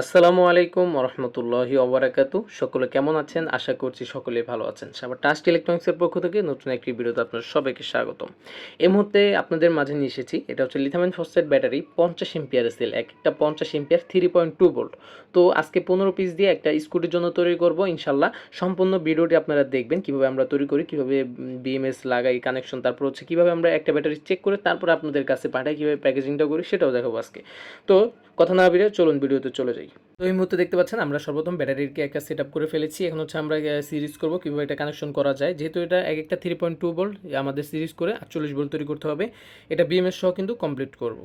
আসসালামু আলাইকুম রহমতুল্লাহি ওবরাকাতু সকলে কেমন আছেন? আশা করছি সকলে ভালো আছেন। আবার টাস্ট ইলেকট্রনিক্সের পক্ষ থেকে নতুন একটি ভিডিওতে আপনার সবাইকে স্বাগতম। এই মুহূর্তে আপনাদের মাঝে নিয়ে এসেছি, এটা হচ্ছে লিথামিন ফসফেট ব্যাটারি পঞ্চাশ এম্পিয়ার সেল এক একটা পঞ্চাশ ampere three point two volt তো আজকে পনেরো পিস দিয়ে একটা স্কুটির জন্য তৈরি করব ইনশাল্লাহ সম্পূর্ণ ভিডিওটি আপনারা দেখবেন, কীভাবে আমরা তৈরি করি, কীভাবে বিএমএস লাগাই কানেকশন তারপর হচ্ছে কীভাবে আমরা একটা ব্যাটারি চেক করে তারপর আপনাদের কাছে পাঠাই, কীভাবে প্যাকেজিংটা করি, সেটাও দেখাবো আজকে। তো কথা না বেরিয়ে চলুন, ভিডিওতে চলে যাই। তো এই মুহূর্তে দেখতে পাচ্ছেন আমরা সর্বপ্রথম ব্যাটারিকে একটা সেট আপ করে ফেলেছি। এখন হচ্ছে আমরা সিরিজ করব, কীভাবে এটা কানেকশন করা যায়। যেহেতু এটা এক একটা থ্রি পয়েন্ট টু ভোল্ট আমাদের সিরিজ করে আটচল্লিশ ভোল্ট তৈরি করতে হবে। এটা বিএমএস সহ কিন্তু কমপ্লিট করব।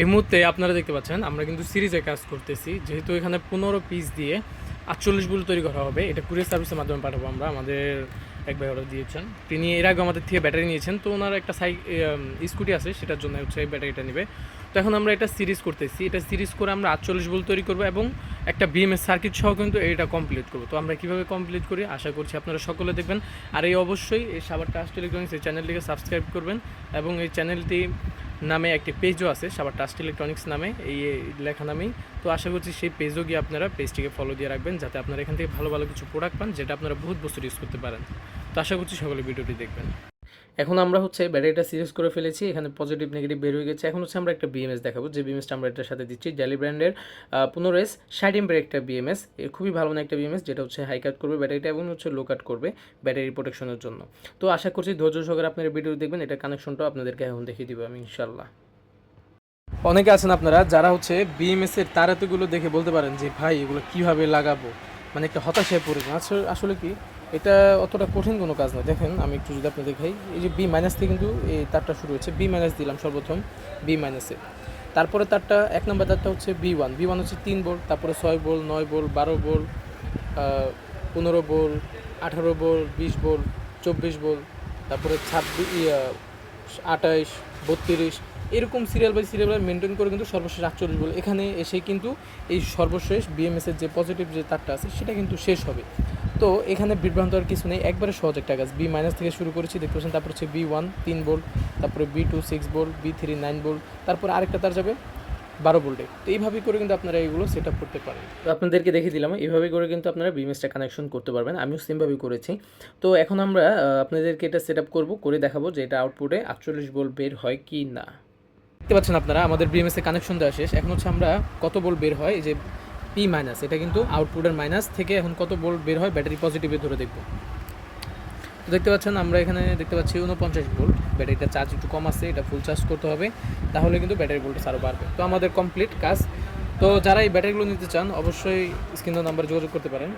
এই মুহূর্তে আপনারা দেখতে পাচ্ছেন, আমরা কিন্তু সিরিজে কাজ করতেছি। যেহেতু এখানে পনেরো পিস দিয়ে আটচল্লিশ ভোল্ট তৈরি করা হবে, এটা কুরিয়ার সার্ভিসের মাধ্যমে পাঠাবো আমরা। আমাদের এক ভাই অর্ডার দিয়েছেন। তিনি এর আগে আমাদের থেকে ব্যাটারি নিয়েছেন, তো ওনার একটা সাই স্কুটি আছে, সেটার জন্য হচ্ছে এই ব্যাটারিটা নেবে। তো এখন আমরা এটা সিরিজ করতেছি। এটা সিরিজ করে আমরা আটচল্লিশ বল তৈরি করব এবং একটা বিএমএস সার্কিট সহ কিন্তু এটা কমপ্লিট করব। তো আমরা কীভাবে কমপ্লিট করি? আশা করছি আপনারা সকলে দেখবেন। আর এই অবশ্যই এই সাবার টাস্ট ইলেকট্রনিক্স এই চ্যানেলটিকে সাবস্ক্রাইব করবেন এবং এই চ্যানেলটি নামে একটি পেজও আছে সাবার টাস্ট ইলেকট্রনিক্স নামে, এই লেখা নামেই। তো আশা করছি সেই পেজও গিয়ে আপনারা পেজটিকে ফলো দিয়ে রাখবেন, যাতে আপনারা এখান থেকে ভালো ভালো কিছু প্রোডাক্ট পান, যেটা আপনারা বহুত বছর ইউজ করতে পারেন। তো আশা করছি সকলে ভিডিওটি দেখবেন। এখন আমরা হচ্ছে ব্যাটারিটা সিরিজ করে ফেলেছি, এখানে পজিটিভ নেগেটিভ বের হয়ে গেছে। এখন হচ্ছে আমরা একটা বিএমএস দেখাবো, যে বিএমএসটা আমরা এটার সাথে দিচ্ছি ডেলি ব্র্যান্ডের পনেরো এস ষাট এম্পের একটা বিএমএস খুবই ভালো না একটা বিএমএস যেটা হচ্ছে হাই কাট করবে ব্যাটারিটা এবং হচ্ছে লো কাট করবে ব্যাটারি প্রোটেকশনের জন্য। তো আশা করছি ধৈর্য সহকারে আপনারা ভিডিও দেখবেন, এটা কানেকশনটাও আপনাদেরকে এখন দেখিয়ে দিব আমি ইনশাল্লাহ অনেকে আছেন আপনারা, যারা হচ্ছে বিএমএস এর তারাতুগুলো দেখে বলতে পারেন যে, ভাই, এগুলো কীভাবে লাগাবো? মানে একটা হতাশায় পড়ে আসলে আসলে কি? এটা অতটা কঠিন কোনো কাজ না। দেখেন, আমি একটু যদি আপনি দেখাই, এই যে বি মাইনাস থেকে কিন্তু এই তারটা শুরু হচ্ছে বি মাইনাস দিলাম সর্বপ্রথম বি মাইনাসে তারপরে তারটা, এক নম্বর তারটা হচ্ছে বি ওয়ান বি ওয়ান হচ্ছে তিন বোল, তারপরে ছয় বোল, নয় বোল, বারো বোল পনেরো বোল, আঠারো বোল, বিশ বোল, চব্বিশ বোল, তারপরে ছাব্বিশ আঠাইশ, বত্রিশ। এরকম সিরিয়াল বাই সিরিয়াল মেনটেন করে কিন্তু সর্বশেষ আটচল্লিশ বল। এখানে এসে কিন্তু এই সর্বশেষ বিএমএস এর যে পজিটিভ যে তারটা আছে, সেটা কিন্তু শেষ হবে। তো এখানে বিভ্রান্ত আর কিছু নেই। একবারে সহজ একটা কাজ। বি মাইনাস থেকে শুরু করেছি দেখতে পাচ্ছেন তারপর হচ্ছে বি ওয়ান তিন বোল্ট তারপরে B two six volt B three nine volt তারপর আরেকটা তার যাবে বারো বোল্টে তো এইভাবে করে কিন্তু আপনারা এগুলো সেট আপ করতে পারেন। তো আপনাদেরকে দেখে দিলাম এইভাবে করে কিন্তু আপনারা বিএমএসটা কানেকশন করতে পারবেন। আমিও সেমভাবেই করেছি। তো এখন আমরা আপনাদেরকে এটা সেট আপ করব করে দেখাবো যে এটা আউটপুটে আটচল্লিশ বোল্ট বের হয় কি না। দেখতে পাচ্ছেন আপনারা আমাদের বিএমএস এ কানেকশন দেওয়া শেষ। এখন হচ্ছে আমরা কত বোল্ট বের হয়? যে পি মাইনাস এটা কিন্তু আউটপুটের মাইনাস থেকে এখন কত বোল্ট বের হয়? ব্যাটারি পজিটিভে ধরে দেখব। দেখতে পাচ্ছেন, আমরা এখানে দেখতে পাচ্ছি উনপঞ্চাশ ভোল্ট ব্যাটারিটা চার্জ একটু কম আছে, এটা ফুল চার্জ করতে হবে। তাহলে কিন্তু ব্যাটারি ভোল্টেজ আরও বাড়বে। তো আমাদের কমপ্লিট কাজ। তো যারা এই ব্যাটারিগুলো নিতে চান, অবশ্যই স্ক্রিন নাম্বার যোগাযোগ করতে পারেন।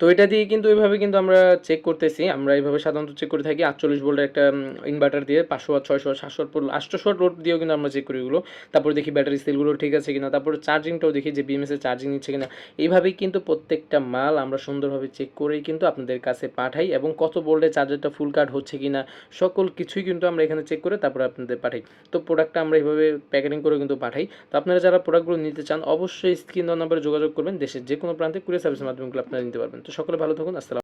তো এটা দিয়ে কিন্তু এইভাবে কিন্তু আমরা চেক করতেছি। আমরা এইভাবে সাধারণত চেক করে থাকি আটচল্লিশ ভোল্টের একটা ইনভার্টার দিয়ে পাঁচশো ওয়াট ছয়শো, সাতশো আটশো ওয়াট লোড দিয়েও কিন্তু আমরা চেক করি এগুলো তারপর দেখি ব্যাটারি সেলগুলো ঠিক আছে কিনা। তারপর চার্জিংটাও দেখি যে বিএমএস এর চার্জিং নিচ্ছে কিনা। এইভাবেই কিন্তু প্রত্যেকটা মাল আমরা সুন্দরভাবে চেক করেই কিন্তু আপনাদের কাছে পাঠাই এবং কত ভোল্টে চার্জারটা ফুল কাট হচ্ছে কিনা সকল কিছুই কিন্তু আমরা এখানে চেক করে তারপর আপনাদের পাঠাই। তো প্রোডাক্টটা আমরা এইভাবে প্যাকেটিং করে কিন্তু পাঠাই। তো আপনারা যারা প্রোডাক্টগুলো নিতে চান, অবশ্যই স্ক্রিন নম্বরে যোগাযোগ করবেন। দেশের যে কোনো প্রান্তে কুরিয়ার সার্ভিসের মাধ্যমেগুলো আপনারা নিতে পারবেন। তো সকলে ভালো থাকুন আসসালাম